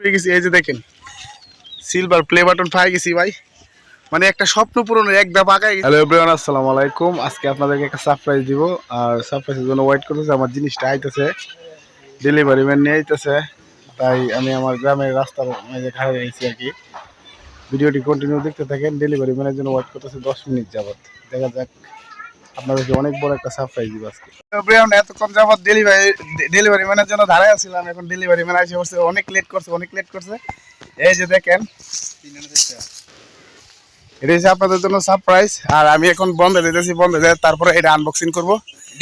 হয়ে গেছি, এই যে দেখেন। সিলভার প্লে বাটন পাই গেছি ভাই। মানে একটা স্বপ্ন পূরণের এক ধাপ হ্যালো এভরিওয়ান আসসালামু আলাইকুম। আজকে আপনাদেরকে একটা সারপ্রাইজ দিব। আর সারপ্রাইজের জন্য ওয়েট করতেছে, আমার জিনিসটা আইতেছে। ডেলিভারি ম্যান নিয়ে আইতেছে। তাই আমি আমার গ্রামের রাস্তার মাঝে খাড়া রয়েছি আর কি। ভিডিওটি কন্টিনিউ দেখতে থাকেন। ডেলিভারি ম্যানের জন্য ওয়েট করতেছে দশ মিনিট যাবত দেখা যাক আপনাদেরকে অনেক বড় একটা সারপ্রাইজ দিব আজকে। এতক্ষণ যাবত ডেলিভারি ডেলিভারি ম্যানের জন্য দাঁড়ায় আছিলাম এখন ডেলিভারি ম্যান এসে বসে অনেক লেট করছে অনেক লেট করছে। এই যে দেখেন এটা হচ্ছে আপনাদের জন্য সারপ্রাইজ আর আমি এখন বন্ধ দিতেছি বন্ধ দিয়ে তারপরে এটা আনবক্সিং করব।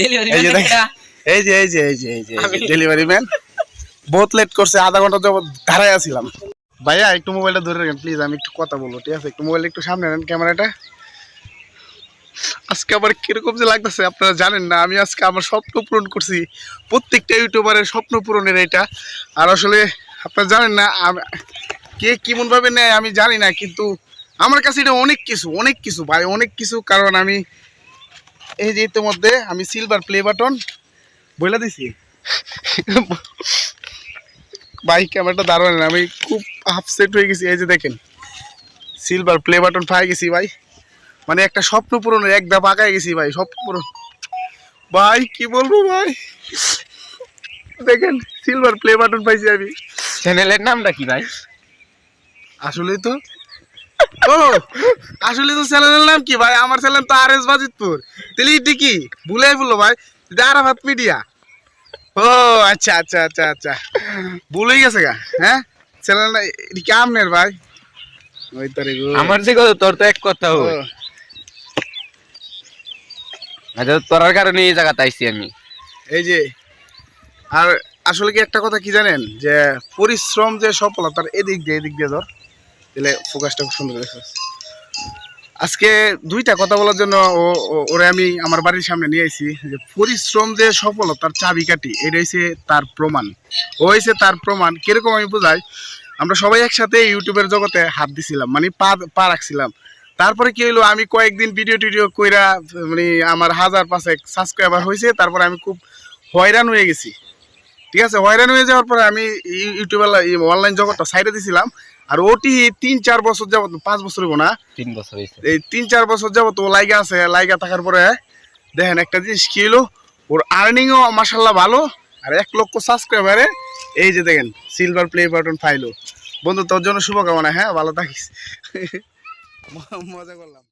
ডেলিভারি এই যে দেখেন এই যে এই যে এই যে এই যে ডেলিভারি ম্যান। বহুত লেট করছে আধা ঘণ্টা যাবত দাঁড়ায় আছিলাম। ভাইয়া একটু মোবাইলটা ধরে রাখেন প্লিজ আমি একটু কথা বলব ঠিক আছে? একটু মোবাইল একটু সামনে নেন ক্যামেরাটা। আজকে আবার কীরকম যে লাগতেছে আপনারা জানেন না, আমি আজকে আমার স্বপ্ন পূরণ করছি। প্রত্যেকটা ইউটিউবারের স্বপ্ন পূরণের এটা। আর আসলে আপনারা জানেন না কে কেমন ভাবে নেয় আমি জানি না, কিন্তু আমার কাছে এটা অনেক কিছু অনেক কিছু ভাই, অনেক কিছু। কারণ আমি এই যে ইতিমধ্যে আমি সিলভার প্লে বাটন বইলা দিছি। ভাই ক্যামেরাটা দারুণ। আমি খুব আপসেট হয়ে গেছি, এই যে দেখেন। সিলভার প্লে বাটন পাই গেছি ভাই। মানে একটা স্বপ্ন পূরণের এক ধাপ আগায় গেছি ভাই স্বপ্ন পূরণ। ভাই কি বলব ভাই? দেখেন সিলভার প্লে বাটন পাইছি আমি। চ্যানেলের নামটা কি ভাই? আসলে তো ও আসলে তো চ্যানেলের নাম কি ভাই? আমার চ্যানেল তো আর এস বাজিতপুর। তাহলে এটি কি? ভুলে বলল ভাই। এটা আরাফাত মিডিয়া ও আচ্ছা আচ্ছা আচ্ছা আচ্ছা। ভুলে গেছে গা হ্যাঁ? চ্যানেলটা এটি কি আমনের ভাই? ওই তারে আমার যে কথা তোর তো এক কথা হয়। আচ্ছা তোরার কারণে এই জায়গাতে আইছি আমি। এই যে, আর আসলে কি একটা কথা কি জানেন? যে পরিশ্রম যে সফলতার এদিক দিয়ে এদিক দিয়ে ধর, তাহলে ফোকাসটা খুব সুন্দর আজকে দুইটা কথা বলার জন্য ও ওরে আমি আমার বাড়ির সামনে নিয়ে আইছি, যে পরিশ্রম যে সফলতার চাবিকাঠি, এটা হচ্ছে তার প্রমাণ। ও হয়েছে তার প্রমাণ। কীরকম আমি বোঝাই? আমরা সবাই একসাথে ইউটিউবের জগতে হাত দিছিলাম মানে পা পা রাখছিলাম। তারপরে কি হইল আমি কয়েকদিন ভিডিও টিডিও কইরা মানে আমার হাজার পাঁচেক সাবস্ক্রাইবার হয়েছে তারপরে আমি খুব হয়রান হয়ে গেছি। ঠিক আছে? হয়রান হয়ে যাওয়ার পরে আমি ইউ- ইউটিউবের অনলাইন জগৎটা সাইডে দিছিলাম। আর ওটি তিন চার বছর যাবত পাঁচ বছর হইবো না? তিন বছর এই তিন চার বছর যাবত ও লাইগা আছে লাইগা থাকার পরে দেখেন একটা জিনিস কি হলো ওর আর্নিংও মাসাল্লাহ ভালো আর এক লক্ষ সাবস্ক্রাইবারে এই যে দেখেন সিলভার প্লে বাটন ফাইলো বন্ধু তোর জন্য শুভকামনা হ্যাঁ? ভালো থাকিস। মজা করলাম।